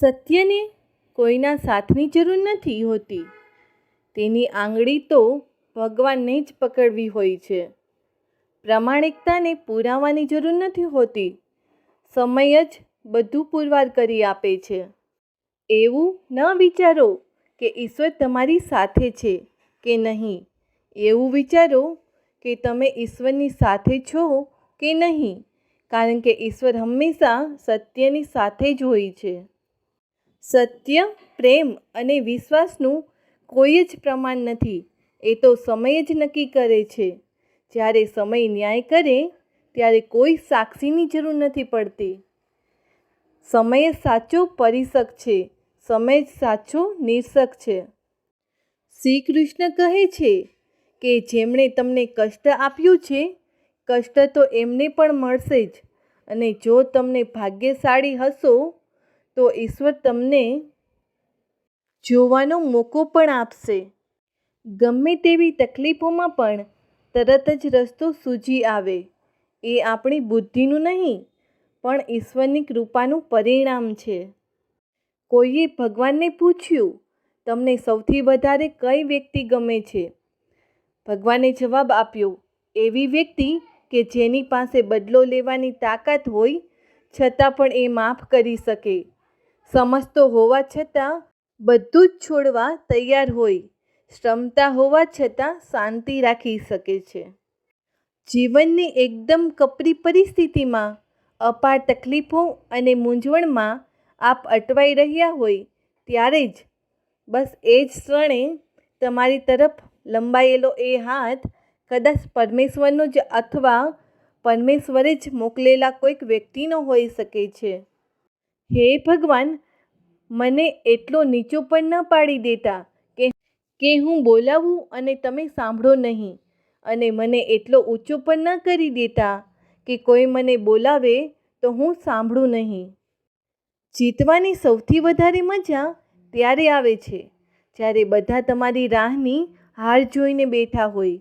સત્યને કોઈના સાથની જરૂર નથી હોતી. તેની આંગળી તો ભગવાનને જ પકડવી હોય છે. પ્રામાણિકતાને પુરાવાની જરૂર નથી હોતી. સમય જ બધું પુરવાર કરી આપે છે. એવું ન વિચારો કે ઈશ્વર તમારી સાથે છે કે નહીં. એવું વિચારો કે તમે ઈશ્વરની સાથે છો કે નહીં. કારણ કે ઈશ્વર હંમેશા સત્યની સાથે જ હોય છે. સત્ય, પ્રેમ અને વિશ્વાસનું કોઈ જ પ્રમાણ નથી. એ તો સમય જ નક્કી કરે છે. જ્યારે સમય ન્યાય કરે, ત્યારે કોઈ સાક્ષીની જરૂર નથી પડતી. સમય સાચો પરિશક છે. સમય જ સાચો નિર્શક છે. શ્રી કૃષ્ણ કહે છે કે જેમણે તમને કષ્ટ આપ્યું છે, કષ્ટ તો એમને પણ મળશે જ. અને જો તમને ભાગ્યશાળી હશો તો ઈશ્વર તમને જોવાનો મોકો પણ આપશે. ગમે તેવી તકલીફોમાં પણ તરત જ રસ્તો સૂજી આવે. એ આપણી બુદ્ધિનું નહીં, પણ ઈશ્વરની કૃપાનું પરિણામ છે. કોઈએ ભગવાનને પૂછ્યું, તમને સૌથી વધારે કઈ વ્યક્તિ ગમે છે? ભગવાને જવાબ આપ્યો, એવી વ્યક્તિ કે જેની પાસે બદલો લેવાની તાકાત હોય, છતાં પણ એ માફ કરી શકે. સમજતો હોવા છતાં બધું જ છોડવા તૈયાર હોય. શ્રમતા હોવા છતાં શાંતિ રાખી શકે છે. જીવનની એકદમ કપરી પરિસ્થિતિમાં અપાર તકલીફો અને મૂંઝવણમાં આપ અટવાઈ રહ્યા હોય ત્યારે જ. બસ એ જ ક્ષણે તમારી તરફ લંબાયેલો એ હાથ કદાચ પરમેશ્વરનો જ અથવા પરમેશ્વરે જ મોકલેલા કોઈક વ્યક્તિનો હોઈ શકે છે. હે ભગવાન, મને એટલો નીચો પણ ન પાડી દેતા કે કે હું બોલાવું અને તમે સાંભળો નહીં. અને મને એટલો ઊંચો પણ ન કરી દેતા કે કોઈ મને બોલાવે તો હું સાંભળું નહીં. જીતવાની સૌથી વધારે મજા ત્યારે આવે છે, જ્યારે બધા તમારી રાહની હાર જોઈને બેઠા હોય.